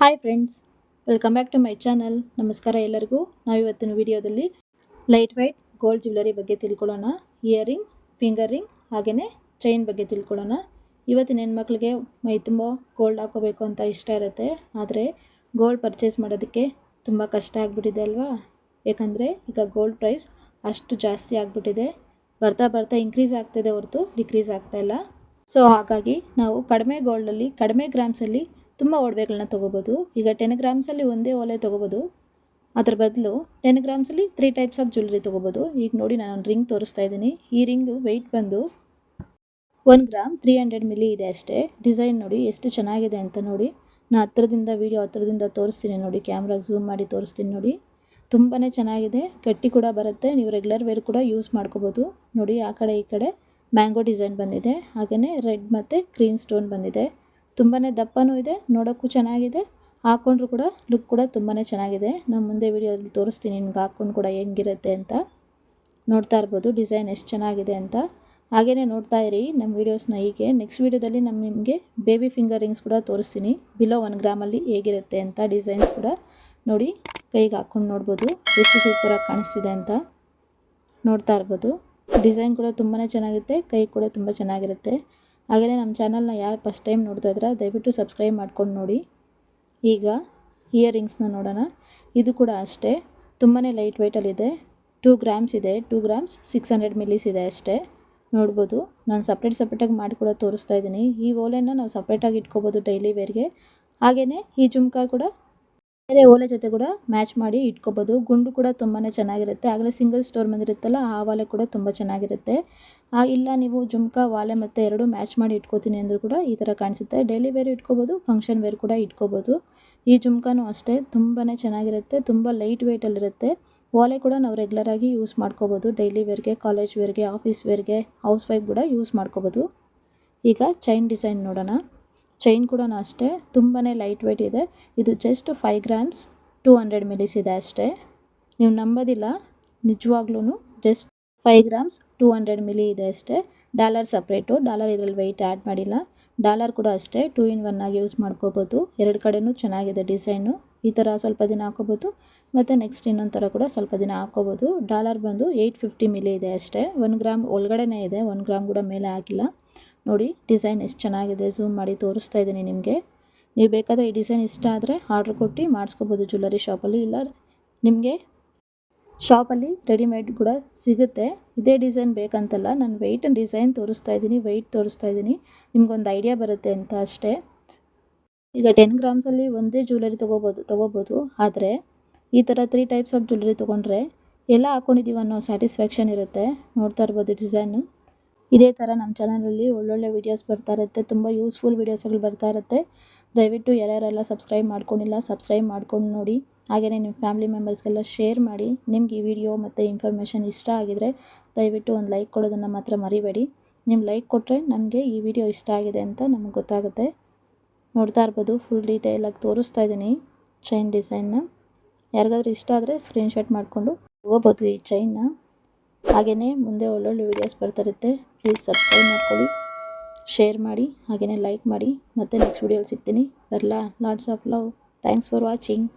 Hi friends welcome back to my channel ನಮಸ್ಕಾರ ಎಲ್ಲರಿಗೂ. ನಾವು ಇವತ್ತಿನ ವಿಡಿಯೋದಲ್ಲಿ ಲೈಟ್ ವೈಟ್ ಗೋಲ್ಡ್ ಜ್ಯುವೆಲರಿ ಬಗ್ಗೆ ತಿಳ್ಕೊಳ್ಳೋಣ. ಇಯರಿಂಗ್ಸ್ ಫಿಂಗರ್ ರಿಂಗ್ ಹಾಗೆಯೇ ಚೈನ್ ಬಗ್ಗೆ ತಿಳ್ಕೊಳ್ಳೋಣ. ಇವತ್ತಿನ ಹೆಣ್ಮಕ್ಳಿಗೆ ಮೈ ತುಂಬ ಗೋಲ್ಡ್ ಹಾಕೋಬೇಕು ಅಂತ ಇಷ್ಟ ಇರುತ್ತೆ. ಆದರೆ ಗೋಲ್ಡ್ ಪರ್ಚೇಸ್ ಮಾಡೋದಕ್ಕೆ ತುಂಬ ಕಷ್ಟ ಆಗಿಬಿಟ್ಟಿದೆ ಅಲ್ವಾ? ಯಾಕಂದರೆ ಈಗ ಗೋಲ್ಡ್ ಪ್ರೈಸ್ ಅಷ್ಟು ಜಾಸ್ತಿ ಆಗಿಬಿಟ್ಟಿದೆ. ಬರ್ತಾ ಬರ್ತಾ ಇನ್ಕ್ರೀಸ್ ಆಗ್ತಿದೆ ಹೊರತು ಡಿಕ್ರೀಸ್ ಆಗ್ತಾ ಇಲ್ಲ. ಸೊ ಹಾಗಾಗಿ ನಾವು ಕಡಿಮೆ ಗೋಲ್ಡಲ್ಲಿ ಕಡಿಮೆ ಗ್ರಾಮ್ಸಲ್ಲಿ ತುಂಬ ಒಡವೆಗಳನ್ನ ತೊಗೋಬೋದು. ಈಗ ಟೆನ್ ಗ್ರಾಮ್ಸಲ್ಲಿ ಒಂದೇ ಓಲೆ ತೊಗೋಬೋದು. ಅದ್ರ ಬದಲು ಟೆನ್ ಗ್ರಾಮ್ಸಲ್ಲಿ ತ್ರೀ ಟೈಪ್ಸ್ ಆಫ್ ಜ್ಯುವೆಲ್ರಿ ತೊಗೋಬೋದು. ಈಗ ನೋಡಿ ನಾನು ಒಂದು ರಿಂಗ್ ತೋರಿಸ್ತಾ ಇದ್ದೀನಿ. ಈ ರಿಂಗು ವೆಯ್ಟ್ ಬಂದು one gram three hundred milli ಇದೆ ಅಷ್ಟೇ. ಡಿಸೈನ್ ನೋಡಿ ಎಷ್ಟು ಚೆನ್ನಾಗಿದೆ ಅಂತ ನೋಡಿ. ನಾನು ಹತ್ರದಿಂದ ವೀಡಿಯೋ ಹತ್ರದಿಂದ ತೋರಿಸ್ತೀನಿ ನೋಡಿ. ಕ್ಯಾಮ್ರಾಗೆ ಝೂಮ್ ಮಾಡಿ ತೋರಿಸ್ತೀನಿ ನೋಡಿ. ತುಂಬಾ ಚೆನ್ನಾಗಿದೆ. ಗಟ್ಟಿ ಕೂಡ ಬರುತ್ತೆ. ನೀವು ರೆಗ್ಯುಲರ್ ವೇರ್ ಕೂಡ ಯೂಸ್ ಮಾಡ್ಕೋಬೋದು. ನೋಡಿ ಆ ಕಡೆ ಈ ಕಡೆ ಮ್ಯಾಂಗೋ ಡಿಸೈನ್ ಬಂದಿದೆ. ಹಾಗೆಯೇ ರೆಡ್ ಮತ್ತು ಗ್ರೀನ್ ಸ್ಟೋನ್ ಬಂದಿದೆ. ತುಂಬಾ ದಪ್ಪನೂ ಇದೆ, ನೋಡೋಕ್ಕೂ ಚೆನ್ನಾಗಿದೆ. ಹಾಕ್ಕೊಂಡ್ರು ಕೂಡ ಲುಕ್ ಕೂಡ ತುಂಬಾ ಚೆನ್ನಾಗಿದೆ. ನಾನು ಮುಂದೆ ವಿಡಿಯೋದಲ್ಲಿ ತೋರಿಸ್ತೀನಿ ನಿಮ್ಗೆ ಹಾಕ್ಕೊಂಡು ಕೂಡ ಹೆಂಗಿರುತ್ತೆ ಅಂತ. ನೋಡ್ತಾ ಇರ್ಬೋದು, ಡಿಸೈನ್ ಎಷ್ಟು ಚೆನ್ನಾಗಿದೆ ಅಂತ. ಹಾಗೆಯೇ ನೋಡ್ತಾ ಇರಿ ನಮ್ಮ ವೀಡಿಯೋಸ್ನ ಹೀಗೆ. ನೆಕ್ಸ್ಟ್ ವೀಡಿಯೋದಲ್ಲಿ ನಮ್ಮ ನಿಮಗೆ ಬೇಬಿ ಫಿಂಗರ್ ರಿಂಗ್ಸ್ ಕೂಡ ತೋರಿಸ್ತೀನಿ. ಬಿಲೋ ಒನ್ ಗ್ರಾಮಲ್ಲಿ ಹೇಗಿರುತ್ತೆ ಅಂತ ಡಿಸೈನ್ಸ್ ಕೂಡ ನೋಡಿ ಕೈಗೆ ಹಾಕ್ಕೊಂಡು ನೋಡ್ಬೋದು. ಎಷ್ಟು ಸೂಪರಾಗಿ ಕಾಣಿಸ್ತಿದೆ ಅಂತ ನೋಡ್ತಾ ಇರ್ಬೋದು. ಡಿಸೈನ್ ಕೂಡ ತುಂಬಾ ಚೆನ್ನಾಗಿರುತ್ತೆ, ಕೈ ಕೂಡ ತುಂಬ ಚೆನ್ನಾಗಿರುತ್ತೆ. ಹಾಗೆಯೇ ನಮ್ಮ ಚಾನಲ್ನ ಯಾರು ಫಸ್ಟ್ ಟೈಮ್ ನೋಡ್ತಾ ಇದ್ರೆ ದಯವಿಟ್ಟು ಸಬ್ಸ್ಕ್ರೈಬ್ ಮಾಡ್ಕೊಂಡು ನೋಡಿ. ಈಗ ಇಯರಿಂಗ್ಸ್ನ ನೋಡೋಣ. ಇದು ಕೂಡ ಅಷ್ಟೇ. ತುಂಬಾ ಲೈಟ್ ವೆಯ್ಟಲ್ಲಿದೆ ಟೂ ಗ್ರಾಮ್ಸ್ ಇದೆ. Two grams six hundred millis ಇದೆ ಅಷ್ಟೇ. ನೋಡ್ಬೋದು. ನಾನು ಸಪ್ರೇಟ್ ಸಪ್ರೇಟಾಗಿ ಮಾಡಿ ತೋರಿಸ್ತಾ ಇದ್ದೀನಿ. ಈ ಓಲೆನ ನಾವು ಸಪ್ರೇಟಾಗಿ ಇಟ್ಕೋಬೋದು ಡೈಲಿ ವೇರ್ಗೆ ಹಾಗೆಯೇ ಈ ಜುಮ್ಕಾ ಕೂಡ ಬೇರೆ ಓಲೆ ಜೊತೆ ಕೂಡ ಮ್ಯಾಚ್ ಮಾಡಿ ಇಟ್ಕೋಬೋದು. ಗುಂಡು ಕೂಡ ತುಂಬಾ ಚೆನ್ನಾಗಿರುತ್ತೆ. ಆಗಲೇ ಸಿಂಗಲ್ ಸ್ಟೋರ್ ಬಂದಿರುತ್ತಲ್ಲ ಆ ವಾಲೆ ಕೂಡ ತುಂಬ ಚೆನ್ನಾಗಿರುತ್ತೆ. ಇಲ್ಲ ನೀವು ಜುಮ್ಕಾ ವಾಲೆ ಮತ್ತು ಎರಡು ಮ್ಯಾಚ್ ಮಾಡಿ ಇಟ್ಕೋತೀನಿ ಅಂದರೂ ಕೂಡ ಈ ಥರ ಕಾಣಿಸುತ್ತೆ. ಡೈಲಿ ವೇರ್ ಇಟ್ಕೋಬೋದು ಫಂಕ್ಷನ್ ವೇರ್ ಕೂಡ ಇಟ್ಕೋಬೋದು. ಈ ಜುಮ್ಕಾನೂ ಅಷ್ಟೇ ತುಂಬಾ ಚೆನ್ನಾಗಿರುತ್ತೆ, ತುಂಬ ಲೈಟ್ ವೆಯ್ಟಲ್ಲಿರುತ್ತೆ ವಾಲೆ ಕೂಡ ನಾವು ರೆಗ್ಯುಲರಾಗಿ ಯೂಸ್ ಮಾಡ್ಕೋಬೋದು. ಡೈಲಿ ವೇರ್ಗೆ ಕಾಲೇಜ್ ವೇರ್ಗೆ ಆಫೀಸ್ ವೇರ್ಗೆ ಹೌಸ್ ವೈಫ್ ಕೂಡ ಯೂಸ್ ಮಾಡ್ಕೋಬೋದು. ಈಗ ಚೈನ್ ಡಿಸೈನ್ ನೋಡೋಣ. ಚೈನ್ ಕೂಡ ಅಷ್ಟೇ ತುಂಬಾ ಲೈಟ್ ವೆಯ್ಟ್ ಇದೆ. ಇದು just five grams two hundred millis ಇದೆ ಅಷ್ಟೇ. ನೀವು ನಂಬೋದಿಲ್ಲ ನಿಜವಾಗ್ಲೂ just five grams two hundred milli ಇದೆ ಅಷ್ಟೇ. ಡಾಲರ್ ಸಪ್ರೇಟು ಡಾಲರ್ ಇದರಲ್ಲಿ ವೆಯ್ಟ್ ಆ್ಯಡ್ ಮಾಡಿಲ್ಲ. ಡಾಲರ್ ಕೂಡ ಅಷ್ಟೇ ಟೂ ಇನ್ ಒನ್ ಆಗಿ ಯೂಸ್ ಮಾಡ್ಕೋಬೋದು. ಎರಡು ಕಡೆಯೂ ಚೆನ್ನಾಗಿದೆ ಡಿಸೈನು ಈ ಥರ ಸ್ವಲ್ಪ ದಿನ ಹಾಕೋಬೋದು. ಮತ್ತು ನೆಕ್ಸ್ಟ್ ಇನ್ನೊಂದು ಥರ ಕೂಡ ಸ್ವಲ್ಪ ದಿನ ಹಾಕೋಬೋದು. ಡಾಲರ್ ಬಂದು ಏಯ್ಟ್ ಫಿಫ್ಟಿ ಮಿಲಿ ಇದೆ ಅಷ್ಟೇ. ಒನ್ ಗ್ರಾಮ್ ಒಳಗಡೆನೇ ಇದೆ ಒನ್ ಗ್ರಾಮ್ ಕೂಡ ಮೇಲೆ ಹಾಕಿಲ್ಲ ನೋಡಿ, ಡಿಸೈನ್ ಎಷ್ಟು ಚೆನ್ನಾಗಿದೆ, ಝೂಮ್ ಮಾಡಿ ತೋರಿಸ್ತಾ ಇದ್ದೀನಿ ನಿಮಗೆ. ನೀವು ಬೇಕಾದರೆ ಈ ಡಿಸೈನ್ ಇಷ್ಟ ಆದರೆ ಆರ್ಡ್ರ್ ಕೊಟ್ಟು ಮಾಡಿಸ್ಕೋಬೋದು ಜ್ಯುವೆಲ್ಲರಿ ಶಾಪಲ್ಲಿ, ಇಲ್ಲ ನಿಮಗೆ ಶಾಪಲ್ಲಿ ರೆಡಿಮೇಡ್ ಕೂಡ ಸಿಗುತ್ತೆ. ಇದೇ ಡಿಸೈನ್ ಬೇಕಂತಲ್ಲ, ನಾನು ವೆಯ್ಟ್ ಡಿಸೈನ್ ತೋರಿಸ್ತಾ ಇದ್ದೀನಿ ವೆಯ್ಟ್ ತೋರಿಸ್ತಾ ಇದ್ದೀನಿ. ನಿಮ್ಗೊಂದು ಐಡಿಯಾ ಬರುತ್ತೆ ಅಂತ ಅಷ್ಟೇ. ಈಗ ಟೆನ್ ಗ್ರಾಮ್ಸಲ್ಲಿ ಒಂದೇ ಜ್ಯುವೆಲ್ಲರಿ ತೊಗೋಬೋದು ತೊಗೋಬೋದು. ಆದರೆ ಈ ಥರ ತ್ರೀ ಟೈಪ್ಸ್ ಆಫ್ ಜ್ಯುವೆಲ್ಲರಿ ತೊಗೊಂಡ್ರೆ ಎಲ್ಲ ಹಾಕ್ಕೊಂಡಿದ್ದೀವಿ ಅನ್ನೋ ಸ್ಯಾಟಿಸ್ಫ್ಯಾಕ್ಷನ್ ಇರುತ್ತೆ. ನೋಡ್ತಾ ಇರ್ಬೋದು ಡಿಸೈನು ಇದೇ ಥರ ನಮ್ಮ ಚಾನಲಲ್ಲಿ ಒಳ್ಳೊಳ್ಳೆ ವೀಡಿಯೋಸ್ ಬರ್ತಾ ಇರುತ್ತೆ. ತುಂಬ ಯೂಸ್ಫುಲ್ ವೀಡಿಯೋಸ್ಗಳು ಬರ್ತಾ ಇರುತ್ತೆ. ದಯವಿಟ್ಟು ಯಾರ್ಯಾರೆಲ್ಲ ಸಬ್ಸ್ಕ್ರೈಬ್ ಮಾಡ್ಕೊಂಡಿಲ್ಲ ಸಬ್ಸ್ಕ್ರೈಬ್ ಮಾಡ್ಕೊಂಡು ನೋಡಿ. ಹಾಗೆಯೇ ನಿಮ್ಮ ಫ್ಯಾಮಿಲಿ ಮೆಂಬರ್ಸ್ಗೆಲ್ಲ ಶೇರ್ ಮಾಡಿ. ನಿಮ್ಗೆ ಈ ವಿಡಿಯೋ ಮತ್ತು ಇನ್ಫಾರ್ಮೇಷನ್ ಇಷ್ಟ ಆಗಿದರೆ ದಯವಿಟ್ಟು ಒಂದು ಲೈಕ್ ಕೊಡೋದನ್ನು ಮಾತ್ರ ಮರಿಬೇಡಿ. ನಿಮ್ಮ ಲೈಕ್ ಕೊಟ್ಟರೆ ನನಗೆ ಈ ವಿಡಿಯೋ ಇಷ್ಟ ಆಗಿದೆ ಅಂತ ನಮಗೆ ಗೊತ್ತಾಗುತ್ತೆ. ನೋಡ್ತಾ ಇರ್ಬೋದು ಫುಲ್ ಡೀಟೇಲಾಗಿ ತೋರಿಸ್ತಾ ಇದ್ದೀನಿ ಚೈನ್ ಡಿಸೈನ್ನ ಯಾರಿಗಾದ್ರೂ ಇಷ್ಟ ಆದರೆ ಸ್ಕ್ರೀನ್ಶಾಟ್ ಮಾಡಿಕೊಂಡು ಹೋಗ್ಬೋದು ಈ ಚೈನ್ನ ಹಾಗೆಯೇ ಮುಂದೆ ಒಳ್ಳೊಳ್ಳೆ ವೀಡಿಯೋಸ್ ಬರ್ತಿರುತ್ತೆ ಪ್ಲೀಸ್ ಸಬ್ಸ್ಕ್ರೈಬ್ ಮಾಡ್ಕೊಳ್ಳಿ ಶೇರ್ ಮಾಡಿ ಹಾಗೆಯೇ ಲೈಕ್ ಮಾಡಿ. ಮತ್ತೆ ನೆಕ್ಸ್ಟ್ ವೀಡಿಯೋಲಿ ಸಿಗ್ತೀನಿ. ಬರಲಾ? Lots of love thanks for watching